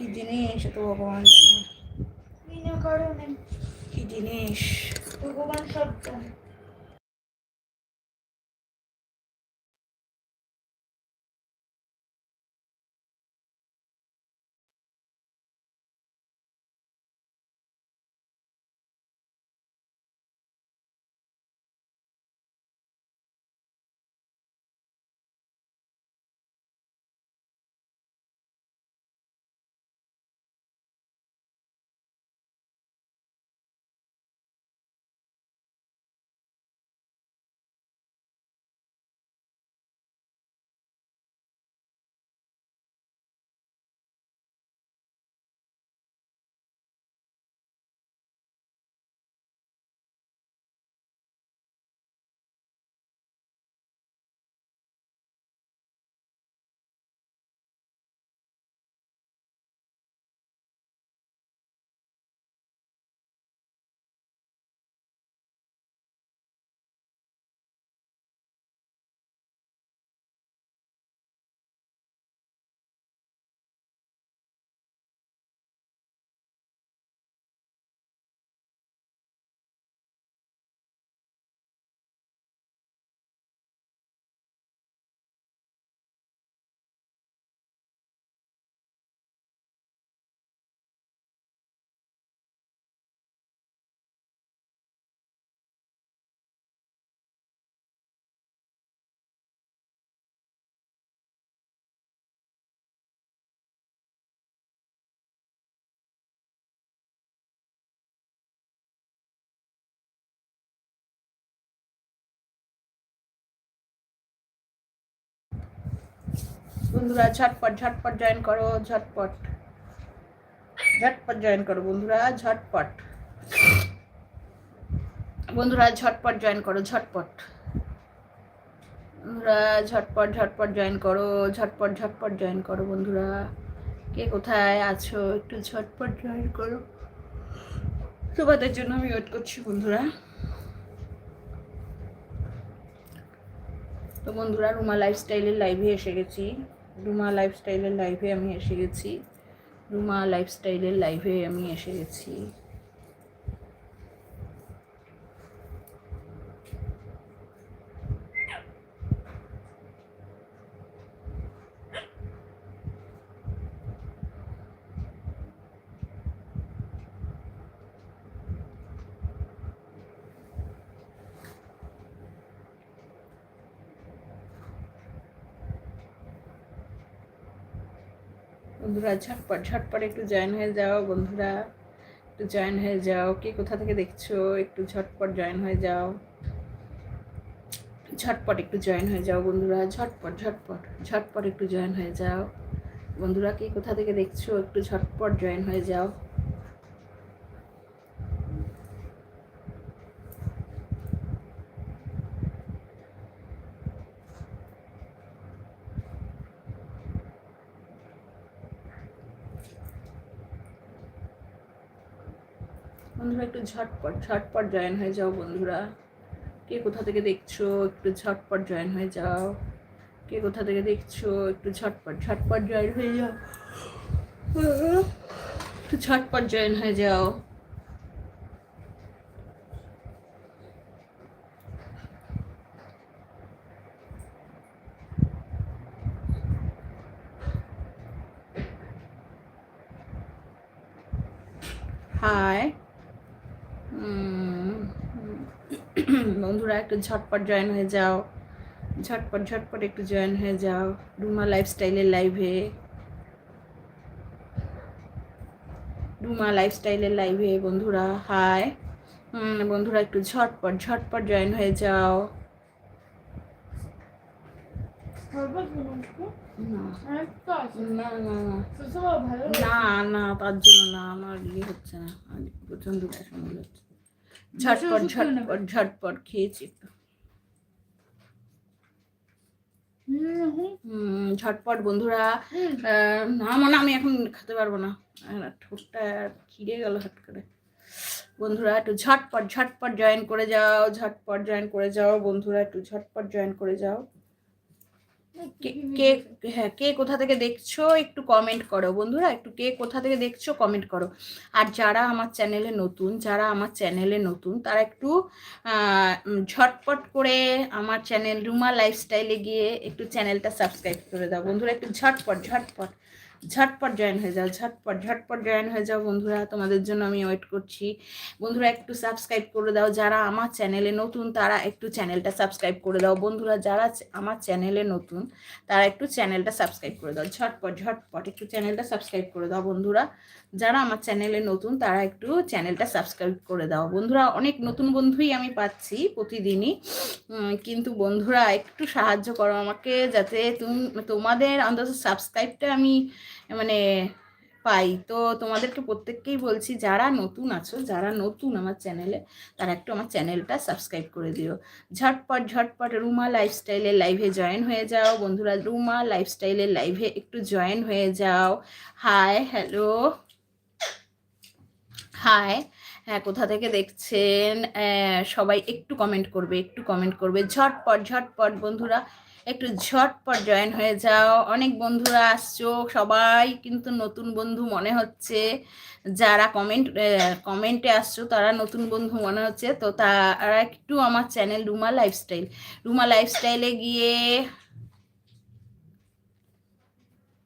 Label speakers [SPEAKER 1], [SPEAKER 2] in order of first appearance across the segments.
[SPEAKER 1] কি জিনিস তো ভগবান জানে? কি জিনিস?
[SPEAKER 2] ভগবান সব
[SPEAKER 1] বন্ধুরা, ঝটপট ঝটপট জয়েন করো, ঝটপট। ঝটপট জয়েন করো, বন্ধুরা, ঝটপট। বন্ধুরা, ঝটপট জয়েন করো, ঝটপট। বন্ধুরা, ঝটপট ঝটপট জয়েন করো, ঝটপট ঝটপট জয়েন করো, বন্ধুরা। কে কোথায় আছো? একটু ঝটপট জয়েন করো। তোমাদের জন্য আমি ওয়েট করছি, বন্ধুরা। তো বন্ধুরা, রুমা লাইফস্টাইলের লাইভে এসে গেছি। রুমা লাইফস্টাইলের লাইভে আমি এসে গেছি। রুমা লাইফস্টাইলের লাইভে আমি এসে গেছি। বন্ধুরা, ঝটপট ঝটপট একটু জয়েন হয়ে যাও বন্ধুরা। একটু জয়েন হয়ে যাও। কে কোথা থেকে দেখছ? একটু ঝটপট জয়েন হয়ে যাও। ঝটপট একটু জয়েন হয়ে যাও বন্ধুরা, ঝটপট ঝটপট ঝটপট একটু জয়েন হয়ে যাও। বন্ধুরা, কে কোথা থেকে দেখছ? একটু ঝটপট জয়েন হয়ে যাও বন্ধুরা একটু ঝটপট ঝটপট জয়েন হয়ে যাও বন্ধুরা। কে কোথা থেকে দেখছ, একটু ঝটপট জয়েন হয়ে যাও। কে কোথা থেকে দেখছ, একটু ঝটপট ঝটপট জয়েন হয়ে যাও। একটু ঝটপট জয়েন হয়ে যাও। হাই বন্ধুরা একটু ঝটপট জয়েন হয়ে যাও। ঝটপট ঝটপট একটু জয়েন হয়ে যাও। রুমা লাইফস্টাইলের লাইভে রুমা লাইফস্টাইলের লাইভে বন্ধুরা। হাই বন্ধুরা একটু ঝটপট ঝটপট জয়েন হয়ে যাও। না। না তার জন্য না আমার ইয়ে হচ্ছে না। আমার প্রচণ্ড পছন্দ হচ্ছে। ঝটপট। ঝটপট ঝটপট খেয়েছি। ঝটপট বন্ধুরা। আহ, না মানে আমি এখন খেতে পারব না। ঠোঁটটা খিরে গেল হট করে। বন্ধুরা একটু ঝটপট ঝটপট জয়েন করে যাও ঝটপট জয়েন করে যাও। বন্ধুরা একটু ঝটপট জয়েন করে যাও। কে হ্যাঁ কে কোথা থেকে দেখছ একটু কমেন্ট করো। বন্ধুরা, একটু কে কোথা থেকে দেখছ কমেন্ট করো। আর যারা আমার চ্যানেলে নতুন, যারা আমার চ্যানেলে নতুন, তারা একটু ঝটপট করে আমার চ্যানেল রুমা লাইফস্টাইলে গিয়ে একটু চ্যানেলটা সাবস্ক্রাইব করে দাও। বন্ধুরা, একটু ঝটপট ঝটপট। ঝটপট জয়েন হয়ে যাও, ঝটপট ঝটপট জয়েন হয়ে যাও বন্ধুরা। তোমাদের জন্য আমি ওয়েট করছি। বন্ধুরা, একটু সাবস্ক্রাইব করে দাও। যারা আমার চ্যানেলে নতুন, তারা একটু চ্যানেলটা সাবস্ক্রাইব করে দাও। বন্ধুরা, যারা আমার চ্যানেলে নতুন, তারা একটু চ্যানেলটা সাবস্ক্রাইব করে দাও। ঝটপট ঝটপট, একটু চ্যানেলটা সাবস্ক্রাইব করে দাও বন্ধুরা। যারা আমার চ্যানেলে নতুন, তারা একটু চ্যানেলটা সাবস্ক্রাইব করে দাও। বন্ধুরা, অনেক নতুন বন্ধুই আমি পাচ্ছি প্রতিদিনই। কিন্তু বন্ধুরা, একটু সাহায্য করো আমাকে যাতে তুমি তোমাদের অন্তত সাবস্ক্রাইবটা আমি মানে পাই। তো তোমাদেরকে প্রত্যেককেই বলছি, যারা নতুন আছো, যারা নতুন আমার চ্যানেলে, তারা একটু আমার চ্যানেলটা সাবস্ক্রাইব করে দিও। ঝটপট ঝটপট রুমা লাইফস্টাইলের লাইভে জয়েন হয়ে যাও। বন্ধুরা, রুমা লাইফস্টাইলের লাইভে একটু জয়েন হয়ে যাও। হাই হ্যালো হাই হ্যাঁ কোথা থেকে দেখছেন? সবাই একটু কমেন্ট করবে, একটু কমেন্ট করবে। ঝটপট ঝটপট বন্ধুরা। একটু ঝটপট জয়েন হয়ে যাও। অনেক বন্ধুরা আসছো, সবাই কিন্তু নতুন বন্ধু মনে হচ্ছে। যারা কমেন্ট কমেন্টে আসছো, তারা নতুন বন্ধু মনে হচ্ছে। তো তারা একটু আমার চ্যানেল রুমা লাইফস্টাইল রুমা লাইফস্টাইলে গিয়ে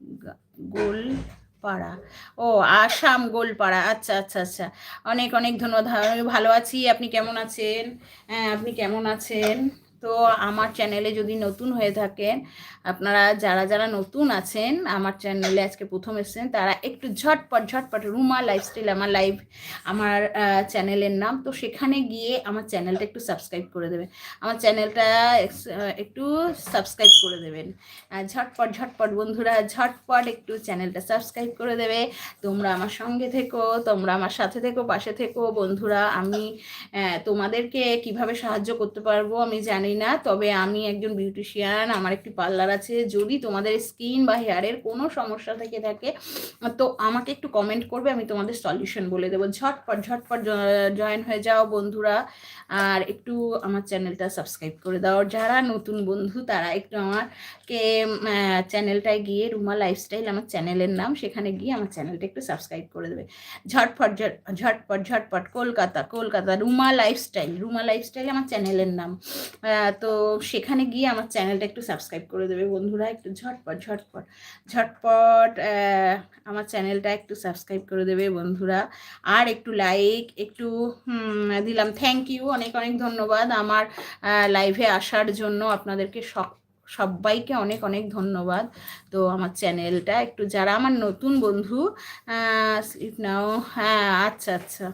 [SPEAKER 1] গা- গোলপাড়া। ও, আসাম গোলপাড়া। আচ্ছা আচ্ছা আচ্ছা। অনেক অনেক ধন্যবাদ। আমি ভালো আছি। আপনি কেমন আছেন? হ্যাঁ আপনি কেমন আছেন? তো আমার চ্যানেলে যদি নতুন হয়ে থাকেন, আপনারা যারা যারা নতুন আছেন আমার চ্যানেলে আজকে প্রথম এসেছেন, তারা একটু ঝটপট ঝটপট রুমা লাইফস্টাইল আমার লাইভ আমার চ্যানেলের নাম। তো সেখানে গিয়ে আমার চ্যানেলটা একটু সাবস্ক্রাইব করে দেবেন। আমার চ্যানেলটা একটু সাবস্ক্রাইব করে দেবেন। ঝটপট ঝটপট বন্ধুরা, ঝটপট একটু চ্যানেলটা সাবস্ক্রাইব করে দেবে। তোমরা আমার সঙ্গে থেকো, তোমরা আমার সাথে থেকো, পাশে থেকো। বন্ধুরা, আমি তোমাদেরকে কীভাবে সাহায্য করতে পারব আমি জানি না, তবে আমি একজন বিউটিশিয়ান আমার একটি পার্লার আছে। যদি তোমাদের স্কিন বা হেয়ারের কোনো সমস্যা থেকে থাকে, তো আমাকে একটু কমেন্ট করবে, আমি তোমাদের সলিউশন বলে দেবো। ঝটপট ঝটপট জয়েন হয়ে যাও বন্ধুরা, আর একটু আমার চ্যানেলটা সাবস্ক্রাইব করে দাও। যারা নতুন বন্ধু, তারা একটু আমারকে চ্যানেলটায় গিয়ে রুমা লাইফস্টাইল আমার চ্যানেলের নাম, সেখানে গিয়ে আমার চ্যানেলটা একটু সাবস্ক্রাইব করে দেবে। ঝটপট, ঝট- ঝটপট ঝটপট, কলকাতা কলকাতা, রুমা লাইফস্টাইল রুমা লাইফস্টাইল আমার চ্যানেলের নাম। তো সেখানে গিয়ে আমার চ্যানেলটা একটু সাবস্ক্রাইব করে দেবে বন্ধুরা, একটু ঝটপট ঝটপট ঝটপট আমার চ্যানেলটা একটু সাবস্ক্রাইব করে দেবে বন্ধুরা। আর একটু লাইক একটু দিলাম থ্যাংক ইউ অনেক অনেক ধন্যবাদ আমার লাইভে আসার জন্য আপনাদেরকে সব সবাইকে অনেক অনেক ধন্যবাদ। তো আমার চ্যানেলটা একটু যারা আমার নতুন বন্ধু নাও হ্যাঁ আচ্ছা আচ্ছা।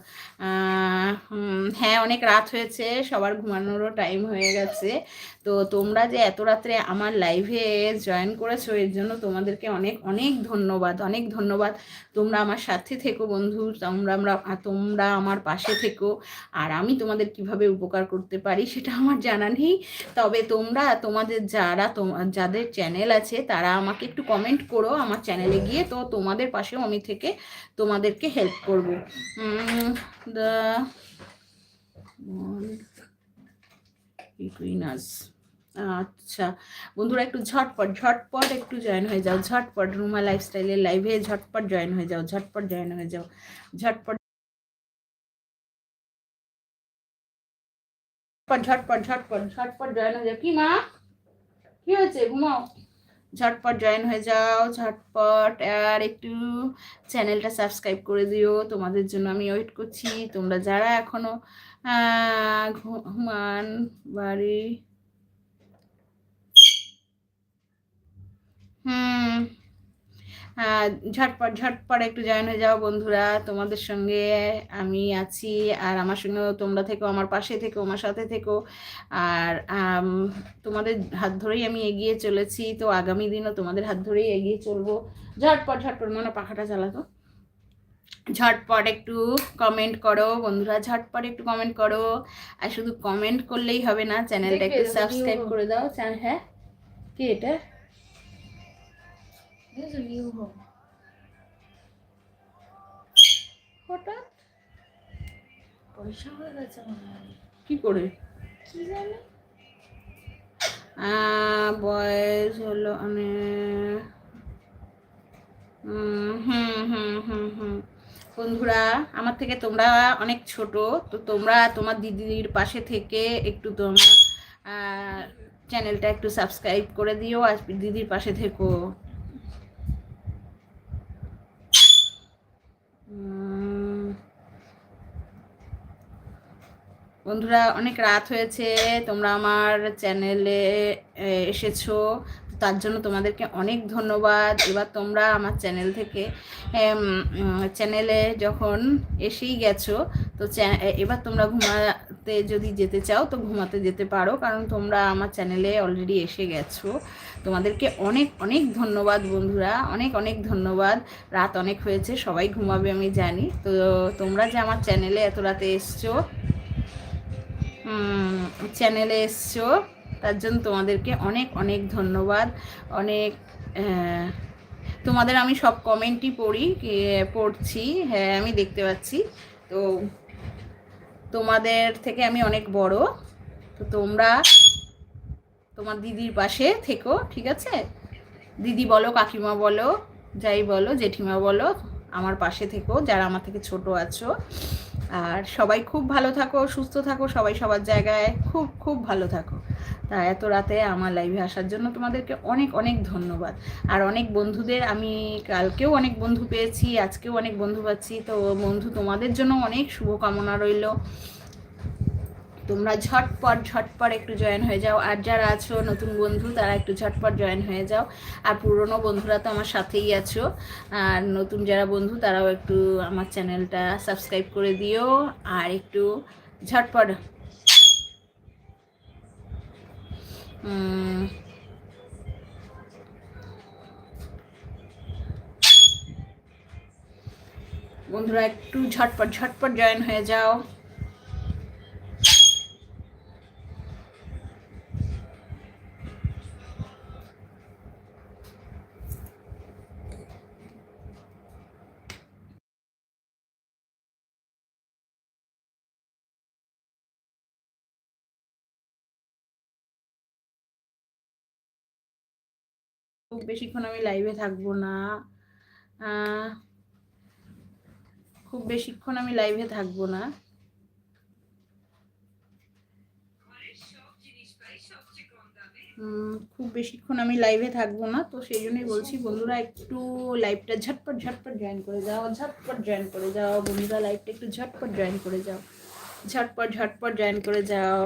[SPEAKER 1] হ্যাঁ অনেক রাত হয়েছে, সবার ঘুমানোরও টাইম হয়ে গেছে। তো তোমরা যে এত রাত্রে আমার লাইভে জয়েন করেছ, এর জন্য তোমাদেরকে অনেক অনেক ধন্যবাদ অনেক ধন্যবাদ। তোমরা আমার সাথে থেকো বন্ধু, তোমরা আমরা, তোমরা আমার পাশে থেকো। আর আমি তোমাদের কীভাবে উপকার করতে পারি সেটা আমার জানা নেই। তবে তোমরা, তোমাদের যারা যাদের চ্যানেল আছে, তারা আমাকে একটু কমেন্ট করো আমার চ্যানেলে গিয়ে। তো তোমাদের পাশেও আমি থেকে তোমাদেরকে হেল্প করব। দ্য বিটুইন আস আচ্ছা বন্ধুরা একটু ঝটপট ঝটপট একটু জয়েন হয়ে যাও, ঝটপট রুমা লাইফস্টাইলের লাইভে ঝটপট জয়েন হয়ে যাও, ঝটপট জয়েন হয়ে যাও, ঝটপট ঝটপট ঝটপট জয়েন হয়ে যাও। কি মা? কি হয়েছে? ঝটপট জয়েন হয়ে যাও, ঝটপট, আর একটু চ্যানেলটা সাবস্ক্রাইব করে দিও। তোমাদের জন্য আমি ওয়েট করছি। তোমরা যারা এখনও ঘুমান বাড়ি। হুম। ঝটপট ঝটপট একটু জয়েন হয়ে যাও বন্ধুরা, তোমাদের সঙ্গে আমি আছি। আর আমার সঙ্গেও তোমরা থেকো, আমার পাশে থেকো, আমার সাথে থেকো। আর তোমাদের হাত ধরেই আমি এগিয়ে চলেছি। তো আগামী দিনও তোমাদের হাত ধরেই এগিয়ে চলবো। ঝটপট ঝটপট মানে পাখাটা চালাতো। ঝটপট একটু কমেন্ট করো। বন্ধুরা ঝটপট একটু কমেন্ট করো। আর শুধু কমেন্ট করলেই হবে না চ্যানেলটা একটু সাবস্ক্রাইব করে দাও। চ্যানেল হ্যাঁ? কি এটা? হঠাৎ?
[SPEAKER 2] পয়সা হয়ে গেছে
[SPEAKER 1] কি করে?
[SPEAKER 2] কি জানে?
[SPEAKER 1] বয়স হলো হুম হুম হুম হুম হুম। বন্ধুরা, আমার থেকে তোমরা অনেক ছোট, তো তোমরা তোমার দিদির পাশে থেকে একটু তোমার চ্যানেলটা একটু সাবস্ক্রাইব করে দিও আর দিদির পাশে থেকো। বন্ধুরা, অনেক রাত হয়েছে, তোমরা আমার চ্যানেলে এসেছ। তার জন্য তোমাদেরকে অনেক ধন্যবাদ। এবার তোমরা আমার চ্যানেল থেকে চ্যানেলে যখন এসেই গেছো, তো এবার তোমরা ঘুমাতে যদি যেতে চাও, তো ঘুমাতে যেতে পারো, কারণ তোমরা আমার চ্যানেলে অলরেডি এসে গেছো। তোমাদেরকে অনেক অনেক ধন্যবাদ বন্ধুরা, অনেক অনেক ধন্যবাদ। রাত অনেক হয়েছে, সবাই ঘুমাবে আমি জানি। তো তোমরা যে আমার চ্যানেলে এত রাতে এসছো চ্যানেলে এসছো তার জন্য তোমাদেরকে অনেক অনেক ধন্যবাদ। অনেক তোমাদের আমি সব কমেন্টই পড়ি পড়ছি হ্যাঁ আমি দেখতে পাচ্ছি। তো তোমাদের থেকে আমি অনেক বড়। তো তোমরা তোমার দিদির পাশে থেকো, ঠিক আছে? দিদি বলো, কাকিমা বলো, যাই বলো, জেঠিমা বলো, আমার পাশে থেকো, যারা আমার থেকে ছোট আছো। আর সবাই খুব ভালো থাকো, সুস্থ থাকো, সবাই সবার জায়গায় খুব খুব ভালো থাকো। তা এত রাতে আমার লাইভে আসার জন্য তোমাদেরকে অনেক অনেক ধন্যবাদ। আর অনেক বন্ধুদের আমি কালকেও অনেক বন্ধু পেয়েছি, আজকেও অনেক বন্ধু পাচ্ছি। তো বন্ধু, তোমাদের জন্য অনেক শুভকামনা রইল। তোমরা ঝটপট ঝটপট একটু জয়েন হয়ে যাও। আর যারা আছো, নতুন বন্ধু, তারা একটু ঝটপট জয়েন হয়ে যাও। আর পুরনো বন্ধুরা তো আমার সাথেই আছো। আর নতুন যারা বন্ধু, তারাও একটু আমার চ্যানেলটা সাবস্ক্রাইব করে দিও। আর একটু ঝটপট বন্ধুরা একটু ঝটপট ঝটপট জয়েন হয়ে যাও। খুব বেশিক্ষণ আমি লাইভে থাকব না। খুব বেশিক্ষণ আমি লাইভে থাকব না। খুব বেশিক্ষণ আমি লাইভে থাকব না, তো সেই জন্যই বলছি বন্ধুরা একটু লাইভটা ঝটপট ঝটপট জয়েন করে যাও, ঝটপট জয়েন করে যাও। বন্ধুরা লাইভটা একটু ঝটপট জয়েন করে যাও। ঝটপট ঝটপট জয়েন করে যাও।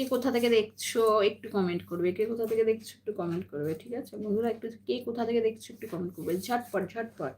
[SPEAKER 1] কে কোথা থেকে দেখছ একটু কমেন্ট করবে, কে কোথা থেকে দেখছ একটু কমেন্ট করবে, ঠিক আছে? বন্ধুরা, একটু কে কোথা থেকে দেখছ একটু কমেন্ট করবে? ঝটপট ঝটপট।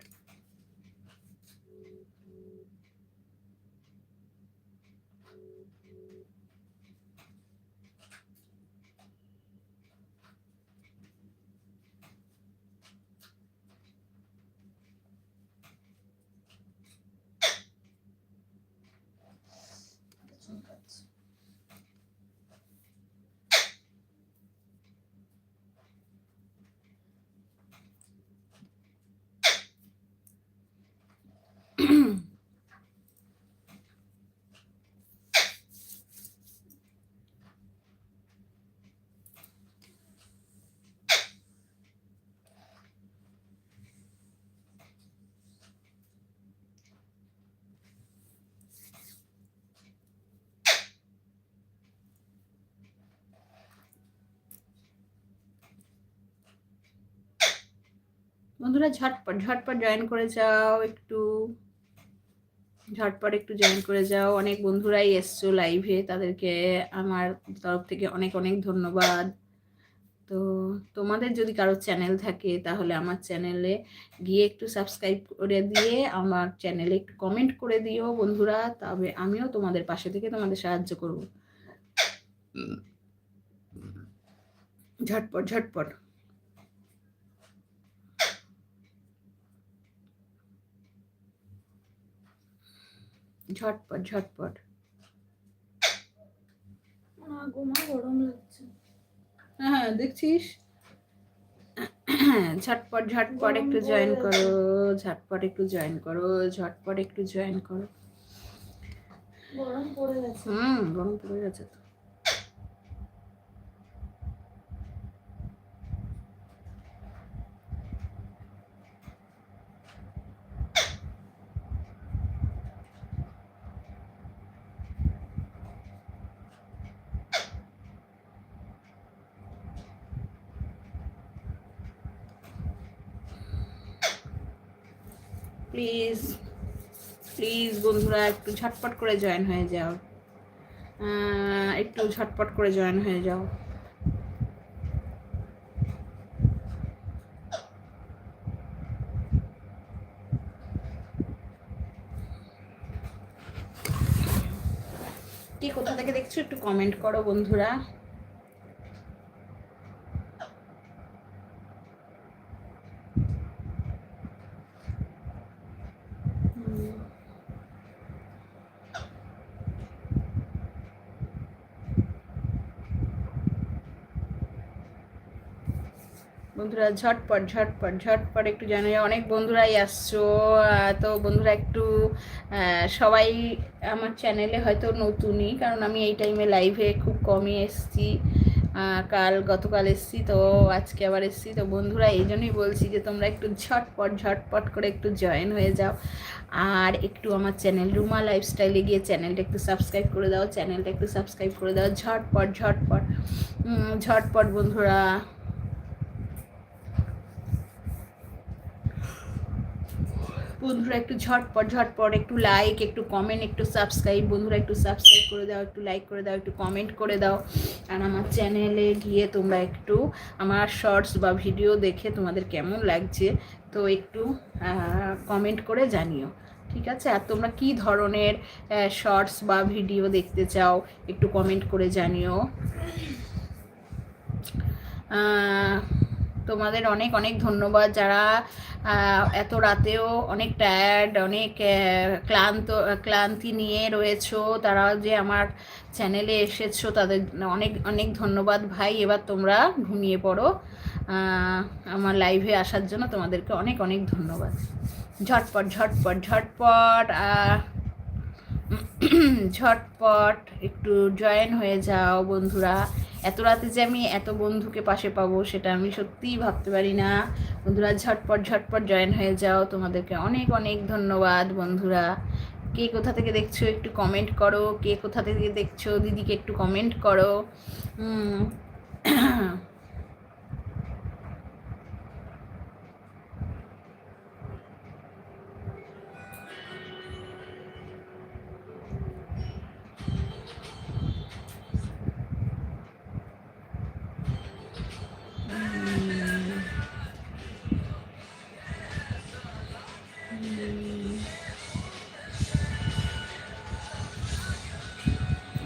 [SPEAKER 1] বন্ধুরা ঝটপট ঝটপট জয়েন করে যাও একটু। ঝটপট একটু জয়েন করে যাও। অনেক বন্ধুরাই এসছো লাইভে তাদেরকে আমার তরফ থেকে অনেক অনেক ধন্যবাদ। তো তোমাদের যদি কারও চ্যানেল থাকে, তাহলে আমার চ্যানেলে গিয়ে একটু সাবস্ক্রাইব করে দিয়ে আমার চ্যানেলে একটু কমেন্ট করে দিও বন্ধুরা, তবে আমিও তোমাদের পাশে থেকে তোমাদের সাহায্য করব। ঝটপট ঝটপট। ঝটপট ঝটপট।
[SPEAKER 2] গোমা গরম লাগছে।
[SPEAKER 1] হ্যাঁ হ্যাঁ দেখছিস? ঝটপট ঝটপট একটু জয়েন করো ঝটপট একটু জয়েন করো ঝটপট একটু জয়েন করো।
[SPEAKER 2] গরম পড়ে গেছে।
[SPEAKER 1] হুম গরম পড়ে গেছে তো। প্লিজ প্লিজ বন্ধুরা, একটু ঝটপট করে জয়েন হয়ে যাও। একটু ঝটপট করে জয়েন হয়ে যাও। কি কোথা থেকে দেখছ একটু কমেন্ট করো বন্ধুরা হুম। বন্ধুরা ঝটপট ঝটপট ঝটপট একটু জানো অনেক বন্ধুরাই আসছো তো বন্ধুরা একটু সবাই আমার চ্যানেলে হয়তো নতুনই, কারণ আমি এই টাইমে লাইভে খুব কমই এসছি কাল, গতকাল এসছি, তো আজকে আবার এসছি, তো বন্ধুরা এই জন্যই বলছি যে তোমরা একটু ঝটপট ঝটপট করে একটু জয়েন হয়ে যাও, আর একটু আমার চ্যানেল রুমা লাইফস্টাইলে গিয়ে চ্যানেলটা একটু সাবস্ক্রাইব করে দাও চ্যানেলটা একটু সাবস্ক্রাইব করে দাও, ঝটপট ঝটপট ঝটপট বন্ধুরা বন্ধুরা একটু ঝটপট ঝটপট একটু লাইক একটু কমেন্ট একটু সাবস্ক্রাইব বন্ধুরা একটু সাবস্ক্রাইব করে দাও, একটু লাইক করে দাও, একটু কমেন্ট করে দাও। আর আমার চ্যানেলে গিয়ে তোমরা একটু আমার শর্টস বা ভিডিও দেখে তোমাদের কেমন লাগছে, তো একটু কমেন্ট করে জানিও। ঠিক আছে? আর তোমরা কি ধরনের শর্টস বা ভিডিও দেখতে চাও, একটু কমেন্ট করে জানিও। তোমাদের অনেক অনেক ধন্যবাদ যারা এত রাতেও অনেক টায়ার্ড অনেক ক্লান্ত, ক্লান্তি নিয়ে রয়েছো। তারা যে আমার চ্যানেলে এসেছ, তাদের অনেক অনেক ধন্যবাদ ভাই। এবার তোমরা ঘুমিয়ে পড়ো। আমার লাইভে আসার জন্য তোমাদেরকে অনেক অনেক ধন্যবাদ। ঝটপট ঝটপট ঝটপট ঝটপট একটু জয়েন হয়ে যাও বন্ধুরা। এত রাতে যে আমি এত বন্ধুকে পাশে পাবো, সেটা আমি সত্যিই ভাবতে পারি না। বন্ধুরা, ঝটপট ঝটপট জয়েন হয়ে যাও। তোমাদেরকে অনেক অনেক ধন্যবাদ বন্ধুরা। কে কোথা থেকে দেখছ একটু কমেন্ট করো। কে কোথা থেকে দেখছ দিদিকে একটু কমেন্ট করো।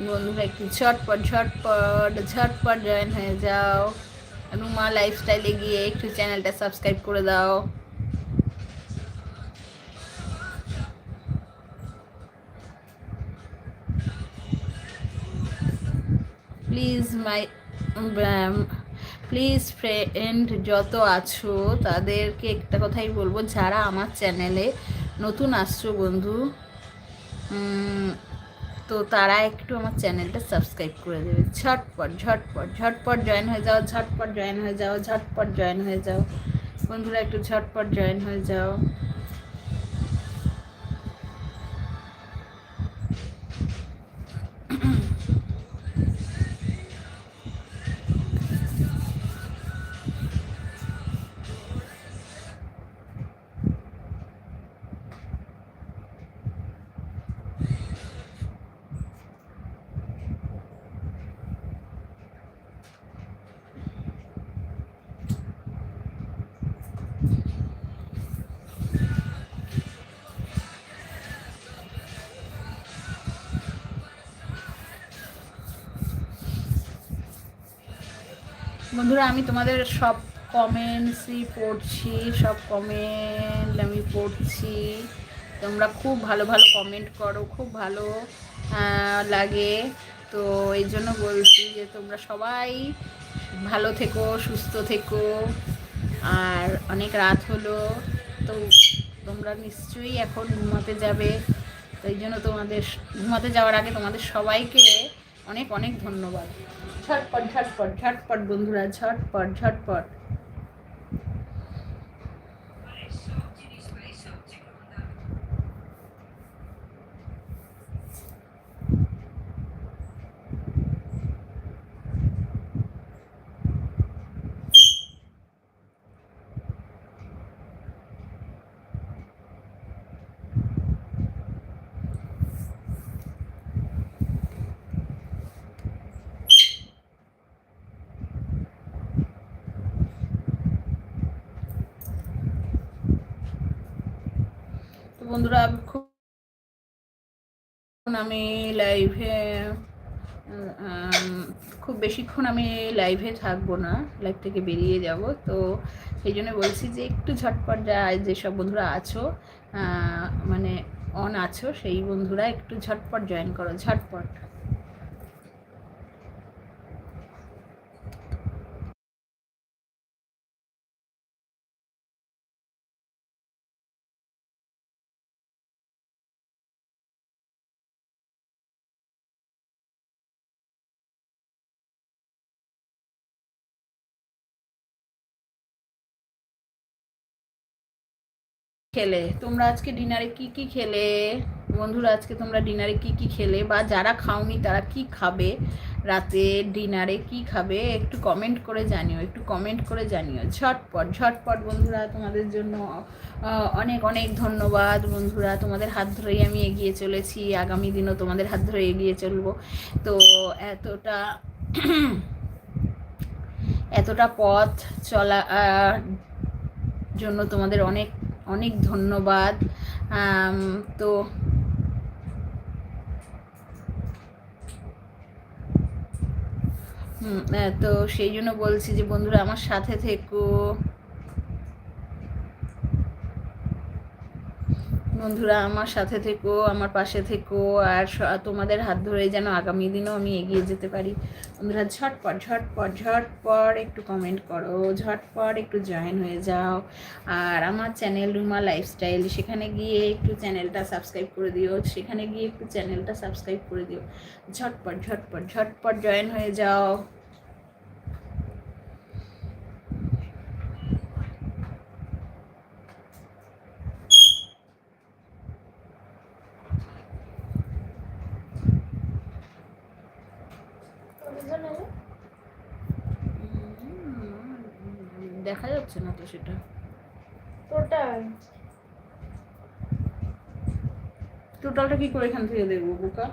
[SPEAKER 1] বন্ধুরা, একটু ঝটপট ঝটপট ঝটপট জয়েন হয়ে যাও। রুমা লাইফস্টাইলে গিয়ে একটু চ্যানেলটা সাবস্ক্রাইব করে দাও। প্লিজ মাই প্লিজ ফ্রেন্ড যত আছো, তাদেরকে একটা কথাই বলব, যারা আমার চ্যানেলে নতুন আসছো বন্ধু তো তারা একটু আমার চ্যানেলটা সাবস্ক্রাইব করে দেবে। ঝটপট ঝটপট ঝটপট জয়েন হয়ে যাও, ঝটপট জয়েন হয়ে যাও, ঝটপট জয়েন হয়ে যাও। বন্ধুরা, একটু ঝটপট জয়েন হয়ে যাও। বন্ধুরা, আমি তোমাদের সব কমেন্টসই পড়ছি, সব কমেন্ট আমি পড়ছি। তোমরা খুব ভালো ভালো কমেন্ট করো, খুব ভালো লাগে। তো এই জন্য বলছি যে, তোমরা সবাই ভালো থেকো, সুস্থ থেকো। আর অনেক রাত হলো, তো তোমরা নিশ্চয়ই এখন ঘুমাতে যাবে। তো এই জন্য তোমাদের, ঘুমাতে যাওয়ার আগে তোমাদের সবাইকে অনেক অনেক ধন্যবাদ। ঝটপট ঝটপট ঝটপট বন্ধুরা ঝটপট ঝটপট তো বন্ধুরা খুব আমি লাইভে খুব বেশিক্ষণ আমি লাইভে থাকব না লাইভ থেকে বেরিয়ে যাব। তো সেই জন্য বলছি যে একটু ঝটপট যা যেসব বন্ধুরা আছো মানে অন আছো, সেই বন্ধুরা একটু ঝটপট জয়েন করো, ঝটপট। খেলে? তোমরা আজকে ডিনারে কি কি খেলে? বন্ধুরা, আজকে তোমরা ডিনারে কি কি খেলে? বা যারা খাওনি, তারা কি খাবে? রাতে ডিনারে কি খাবে? একটু কমেন্ট করে জানিও, একটু কমেন্ট করে জানিও। ঝটপট ঝটপট, বন্ধুরা, তোমাদের জন্য অনেক অনেক ধন্যবাদ, বন্ধুরা। তোমাদের হাত ধরেই আমি এগিয়ে চলেছি। আগামী দিনও তোমাদের হাত ধরে এগিয়ে চলবো। তো এতটা এতটা পথ চলা জন্য তোমাদের অনেক অনেক ধন্যবাদ। তো তো সেই জন্য বলছি যে বন্ধুরা আমার সাথে থেকো। বন্ধুরা, আমার সাথে থেকো, আমার পাশে থেকো, আর তোমাদের হাত ধরে যেন আগামী দিনও আমি এগিয়ে যেতে পারি। বন্ধুরা, ঝটপট ঝটপট ঝটপট একটু কমেন্ট করো, ঝটপট একটু জয়েন হয়ে যাও। আর আমার চ্যানেল রুমা লাইফস্টাইল সেখানে গিয়ে একটু চ্যানেলটা সাবস্ক্রাইব করে দিও, সেখানে গিয়ে একটু চ্যানেলটা সাবস্ক্রাইব করে দিও। ঝটপট ঝটপট ঝটপট জয়েন হয়ে যাও
[SPEAKER 2] কতজন এলো?
[SPEAKER 1] উম, দেখা যাচ্ছে না তো সেটা।
[SPEAKER 2] টোটাল
[SPEAKER 1] টোটালটা কি করে এখান থেকে দেখব বোকা?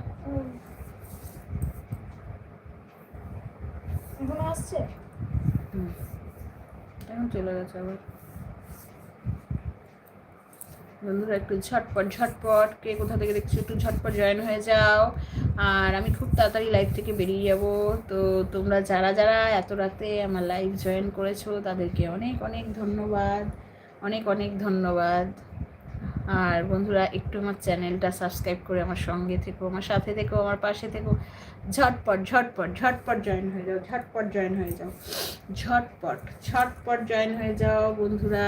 [SPEAKER 2] এখন আসছে?
[SPEAKER 1] হুম। এখন চলে গেছে আবার। বন্ধুরা, একটু ঝটপট ঝটপট, কে কোথা থেকে দেখছ একটু ঝটপট জয়েন হয়ে যাও। আর আমি খুব তাড়াতাড়ি লাইভ থেকে বেরিয়ে যাব। তো তোমরা যারা যারা এত রাতে আমার লাইভ জয়েন করেছ, তাদেরকে অনেক অনেক ধন্যবাদ। অনেক অনেক ধন্যবাদ। আর বন্ধুরা, একটু আমার চ্যানেলটা সাবস্ক্রাইব করে আমার সঙ্গে থেকো, আমার সাথে থেকো, আমার পাশে থেকো। ঝটপট ঝটপট ঝটপট জয়েন হয়ে যাও, ঝটপট জয়েন হয়ে যাও। ঝটপট ঝটপট জয়েন হয়ে যাও, বন্ধুরা।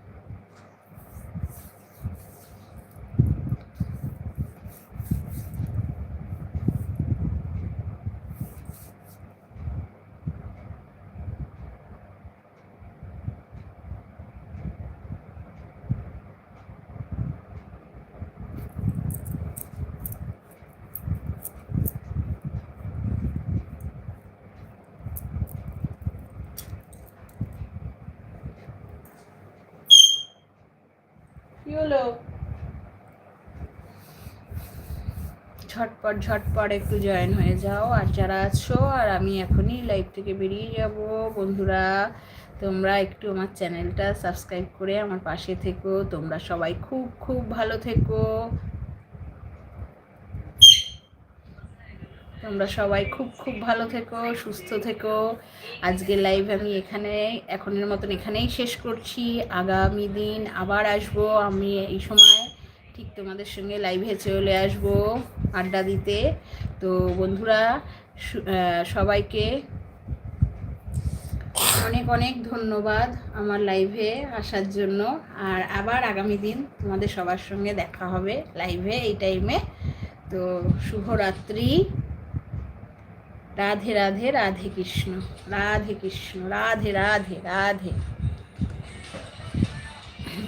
[SPEAKER 1] ঝটপট ঝটপট একটু জয়েন হয়ে যাও। আর যারা আছো, আর আমি এখনই লাইভ থেকে বেরিয়ে যাব, বন্ধুরা, তোমরা একটু আমার চ্যানেলটা সাবস্ক্রাইব করে আমার পাশে থেকো। তোমরা সবাই খুব খুব ভালো থেকো। তোমরা সবাই খুব খুব ভালো থেকো, সুস্থ থেকো। আজকের লাইভ আমি এখানে, এখনের মতন এখানেই শেষ করছি। আগামী দিন আবার আসব আমি এই সময়। ঠিক তোমাদের সঙ্গে লাইভে চলে আসব। আড্ডা দিতে। তো বন্ধুরা সবাইকে অনেক অনেক ধন্যবাদ আমার লাইভে আসার জন্য। আর আবার আগামী দিন তোমাদের সবার সঙ্গে দেখা হবে লাইভে এই টাইমে। তো শুভরাত্রি। রাধে রাধে রাধে কৃষ্ণ রাধে কৃষ্ণ, রাধে রাধে রাধে।